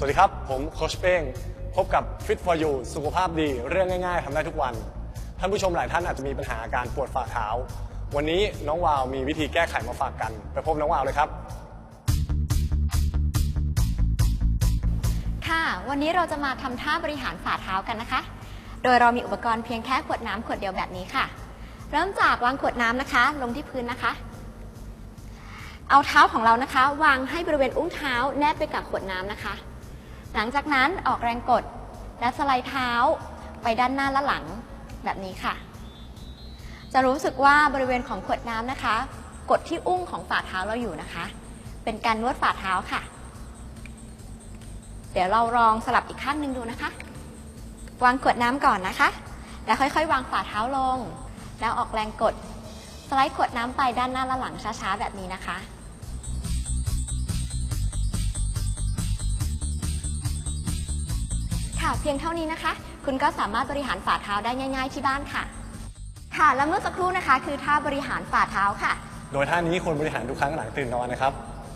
สวัสดีครับ ผมโคชเป้ง พบกับ Fit for You สุขภาพดีเรื่องง่ายๆทำได้ทุกวัน ท่านผู้ชมหลายท่านอาจจะมีปัญหาการปวดฝ่าเท้า วันนี้น้องวาวมีวิธีแก้ไขมาฝากกัน ไปพบน้องวาวเลยครับ ค่ะ วันนี้เราจะมาทำท่าบริหารฝ่าเท้ากันนะคะ โดยเรามีอุปกรณ์เพียงแค่ขวดน้ำขวดเดียวแบบนี้ค่ะ เริ่มจากวางขวดน้ำนะคะ ลงที่พื้นนะคะ เอาเท้าของเรานะคะ วางให้บริเวณอุ้งเท้าแนบไปกับขวดน้ำนะคะ หลังจากนั้นออกแรงกดและสไลด์เท้าไปด้านหน้าและหลังแบบนี้ค่ะ จะรู้สึกว่าบริเวณของขวดน้ำนะคะ กดที่อุ้งของฝ่าเท้าเราอยู่นะคะ เป็นการนวดฝ่าเท้าค่ะ เดี๋ยวเราลองสลับอีกข้างหนึ่งดูนะคะ วางขวดน้ำก่อนนะคะ แล้วค่อยๆ วางฝ่าเท้าลง แล้วออกแรงกด สไลด์ขวดน้ำไปด้านหน้าและหลังช้าๆ แบบนี้นะคะ ค่ะ เพียงเท่านี้นะคะ คุณก็สามารถบริหารฝ่าเท้าได้ง่าย ๆ ที่บ้านค่ะ ค่ะและเมื่อสักครู่นะคะ คือท่าบริหารฝ่าเท้าค่ะ โดยท่านี้ควรบริหารทุกครั้งหลังตื่นนอนนะครับ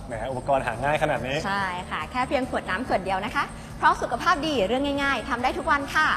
แหมอุปกรณ์หาง่ายขนาดนี้ ใช่ค่ะ แค่เพียงขวดน้ำขวดเดียวนะคะ เพราะสุขภาพดีเรื่องง่าย ๆทำได้ทุกวันค่ะ